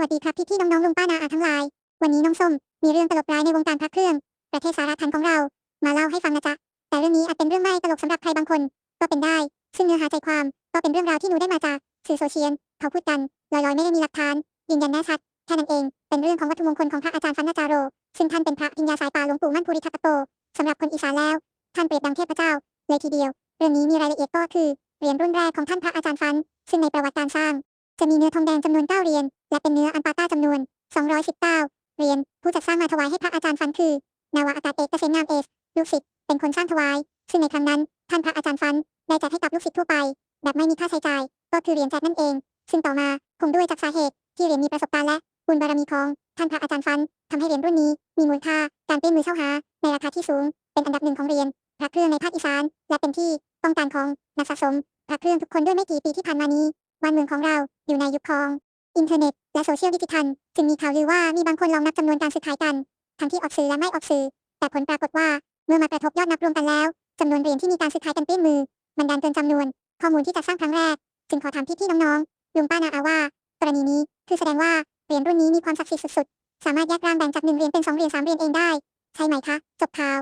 วัสดีครับพี่พี่ๆน้องลุงป้านาอาทั้งหลาย วันนี้น้องส้ม มีเรื่องตลกร้ายในวงการพระเครื่อง ประเทศสารทันของเรา มาเล่าให้ฟังนะจ๊ะ แต่เรื่องนี้อาจเป็นเรื่องไม่ตลกสำหรับใครบางคน ก็เป็นได้ ซึ่งเนื้อหาใจความ ก็เป็นเรื่องราวที่หนูได้มาจากสื่อโซเชียลเขาพูดกันลอยๆไม่ได้มีหลักฐานยืนยันแน่ชัดแค่นั้นเอง เป็นเรื่องของวัตถุมงคลของพระอาจารย์ฟันนาจาโร ซึ่งท่านเป็นพระพิญญาสายป่าหลวงปู่มั่นภูริทัตโตสำหรับคนอีสานแล้ว ท่านเปรียบดังเทพเจ้า เลยทีเดียว เรื่องนี้มีรายละเอียดก็คือเหรียญรุ่นแรกของท่านพระอาจารย์ฟัน ซึ่งในประวัติการสร้าง จะมีเนื้อทองแดงจำนวน 9 เหรียญ และเป็นเนื้ออันปาต้าจำนวน 219 เหรียญ ผู้จัดสร้างมาถวายให้พระอาจารย์ฟันคือ นาวาอากาศเอกเกษมงามเอสลูกศิษย์เป็นคนสร้างถวาย ซึ่งในครั้งนั้น ท่านพระอาจารย์ฟันได้แจกให้กับลูกศิษย์ทั่วไป แบบไม่มีค่าใช้จ่าย ก็คือเหรียญแจกนั่นเอง ซึ่งต่อมาคงด้วยจากสาเหตุ ที่เหรียญมีประสบการณ์และบุญบารมีของท่านพระอาจารย์ฟันทำให้เหรียญรุ่นนี้ มีมูลค่าการเป็นมือเช่าหา ในราคาที่สูง เป็นอันดับหนึ่งของเหรียญพระเครื่องในภาคอีสานและเป็นที่ต้องการของนักสะสมพระเครื่องทุกคนด้วยไม่กี่ปีที่ผ่านมานี้ บ้านเมืองของเราอยู่ในยุคของอินเทอร์เน็ตและโซเชียลดิจิทัลจึงมีข่าวลือว่ามีบางคนลองนับจำนวนการซื้อขายกัน ทั้งที่ออกสื่อและไม่ออกสื่อ แต่ผลปรากฏว่าเมื่อมากระทบยอดนับรวมกันแล้วจำนวนเหรียญที่มีการซื้อขายกันเปรี้ยงมือ มันดันเกินจำนวน ข้อมูลที่จะสร้างครั้งแรกจึงขอถามพี่ๆน้องๆลุงป้านาอาว่า กรณีนี้คือแสดงว่าเหรียญรุ่นนี้มีความศักดิ์สิทธิ์สุดๆสามารถแยกร่างแบ่งจากหนึ่งเหรียญเป็นสองเหรียญสามเหรียญเองได้ ใช่ไหมคะ จบข่าว